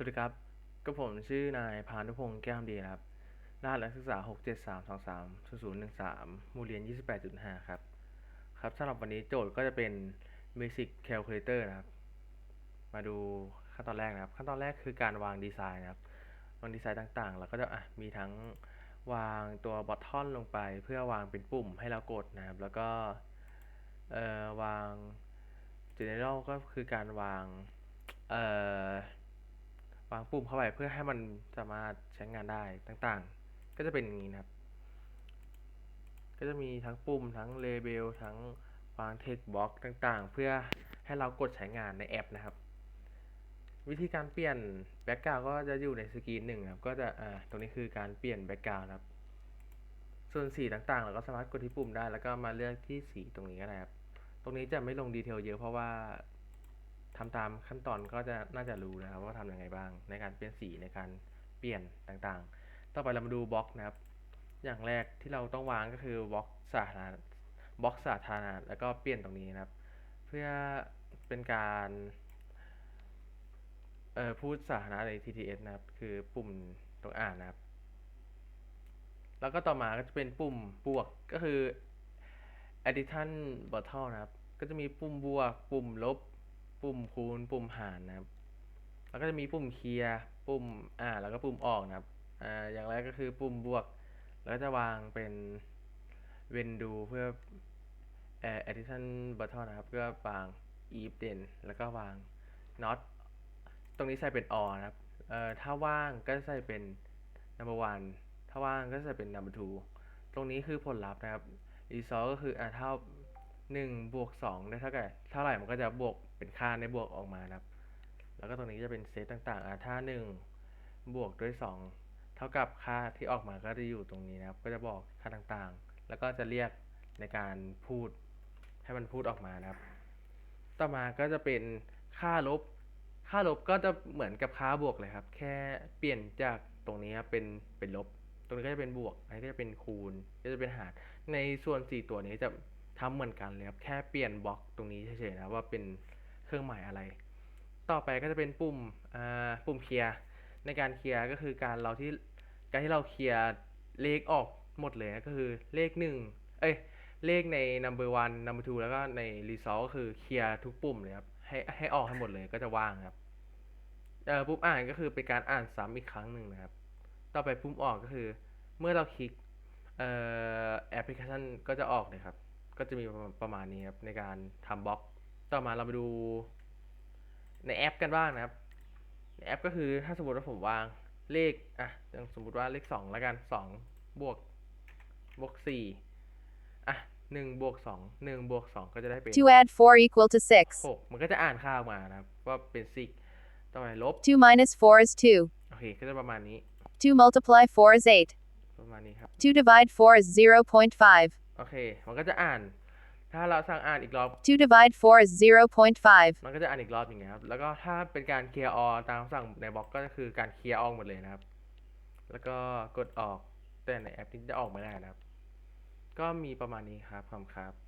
สวัสดีครับก็ผมชื่อนายพานุพงศ์แก้วดีนะครับรหัสนักศึกษา 6 7 3 2 3 0 0 1 3หมู่เรียน 28.5 ครับ ครับสำหรับวันนี้โจทย์ก็จะเป็น Basic Calculator นะครับ มาดูขั้นตอนแรกนะครับ ขั้นตอนแรกคือการวางดีไซน์นะครับ วางดีไซน์ต่างๆแล้วก็จะอะมีทั้งวางตัวบอททอนลงไปเพื่อวางเป็นปุ่มให้เรากดนะครับ แล้วก็วาง general ก็คือการวางเอ่อ วางปุ่มเข้าไปเพื่อให้มันสามารถใช้งานได้ต่างๆ ก็จะเป็นอย่างนี้นะครับ ก็จะมีทั้งปุ่มทั้งเลเบลทั้งวาง text box ต่างๆ เพื่อให้เรากดใช้งานในแอปนะครับ วิธีการเปลี่ยนแบ็กกราวก็จะอยู่ในสกรีนหนึ่งนะครับ ก็จะอ่าตรงนี้คือการเปลี่ยนแบ็กกราวนะครับ ส่วนสีต่างๆ เราก็สามารถกดที่ปุ่มได้แล้วก็มาเลือกที่สีตรงนี้ก็ได้ครับ ตรงนี้จะไม่ลงดีเทลเยอะเพราะว่า ทำตามขั้นตอนก็จะน่าจะรู้นะครับว่าทำยังไงบ้าง ในการเปลี่ยนสีในการเปลี่ยนต่างๆ ต่อไปเรามาดูบล็อกนะครับ อย่างแรกที่เราต้องวางก็คือบล็อกสาธารณะบล็อกสาธารณะแล้วก็เปลี่ยนตรงนี้นะครับ เพื่อเป็นการเอ่อพูดสาธารณะใน TTS นะครับ คือปุ่มตรงอ่านนะครับ แล้วก็ต่อมาก็จะเป็นปุ่มบวกก็คือ addition bottle นะครับ ก็จะมีปุ่มบวก ปุ่มลบ ปุ่มคูณ ปุ่มหารนะครับ แล้วก็จะมีปุ่มเคลียร์ ปุ่มอ่า แล้วก็ปุ่มออกนะครับ อ่า อย่างแรกก็คือปุ่มบวก แล้วก็จะวางเป็นเวนดูเพื่อเอ่อ addition bottle นะครับเพื่อวาง if then แล้วก็วาง not ตรงนี้ใส่เป็น or นะครับ เอ่อ ถ้าว่างก็ใส่เป็น number one ถ้าว่างก็ใส่เป็น number two ตรงนี้คือผลลัพธ์นะครับ result ก็คืออ่าเท่า หนึ่งบวกสองได้เท่ากับเท่าไหร่มันก็จะบวกเป็นค่าในบวกออกมานะครับ แล้วก็ตรงนี้จะเป็นเซตต่างๆอ่าถ้าหนึ่งบวกด้วยสองเท่ากับค่าที่ออกมาก็จะอยู่ตรงนี้นะครับ ก็จะบอกค่าต่างๆ แล้วก็จะเรียกในการพูดให้มันพูดออกมานะครับ ต่อมาก็จะเป็นค่าลบ ค่าลบก็จะเหมือนกับค่าบวกเลยครับ แค่เปลี่ยนจากตรงนี้ครับเป็นเป็นลบ ตรงนี้ก็จะเป็นบวกอันนี้ก็จะเป็นคูณ ก็จะเป็นหาร ในส่วนสี่ตัวนี้จะ ทำเหมือนกันเลยครับแค่เปลี่ยนบล็อกตรงนี้เฉยๆนะว่าเป็นเครื่องหมายอะไร ต่อไปก็จะเป็นปุ่มปุ่มเคลียร์ในการเคลียร์ก็คือการเราที่การที่เราเคลียร์เลขออกหมดเลยนะก็คือเลขหนึ่งเอ้ยเลขใน number one number two แล้วก็ใน result ก็คือเคลียร์ทุกปุ่มเลยครับให้ให้ออกให้หมดเลยก็จะว่างครับเอ่อปุ่มอ่านก็คือเป็นการอ่านซ้ำอีกครั้งหนึ่งนะครับ ต่อไปปุ่มออกก็คือ เมื่อเราคลิกเอ่อแอปพลิเคชันก็จะออกเลยครับ ก็จะมีประมาณประมาณนี้ครับในการทำบล็อก ต่อมาเรามาดูในแอปกันบ้างนะครับ ในแอปก็คือถ้าสมมติว่าผมวางเลขอะอย่างสมมติว่าเลขสองแล้วกันสองบวกบวกสี่อะหนึ่งบวกสองหนึ่งบวกสองก็จะได้เป็น2 add 4 equal to 6. หกมันก็จะอ่านค่าออกมานะครับ ว่าเป็นซิกต่อไปลบ2 minus 4 is 2. โอเค ก็จะประมาณนี้2 multiply 4 is 8. ประมาณนี้ครับ2 divide 4 is 0.5. โอเค มันก็จะอ่าน ถ้าเราสั่งอ่านอีกรอบ 2 divide 4 is 0.5. มันก็จะอ่านอีกรอบอย่างเงี้ยครับ แล้วก็ถ้าเป็นการเคลียร์ออตามคำสั่งในบล็อกก็คือการเคลียร์ออกหมดเลยนะครับ แล้วก็กดออก แต่ในแอปนี้จะออกไม่ได้นะครับ ก็มีประมาณนี้ครับขอบคุณครับ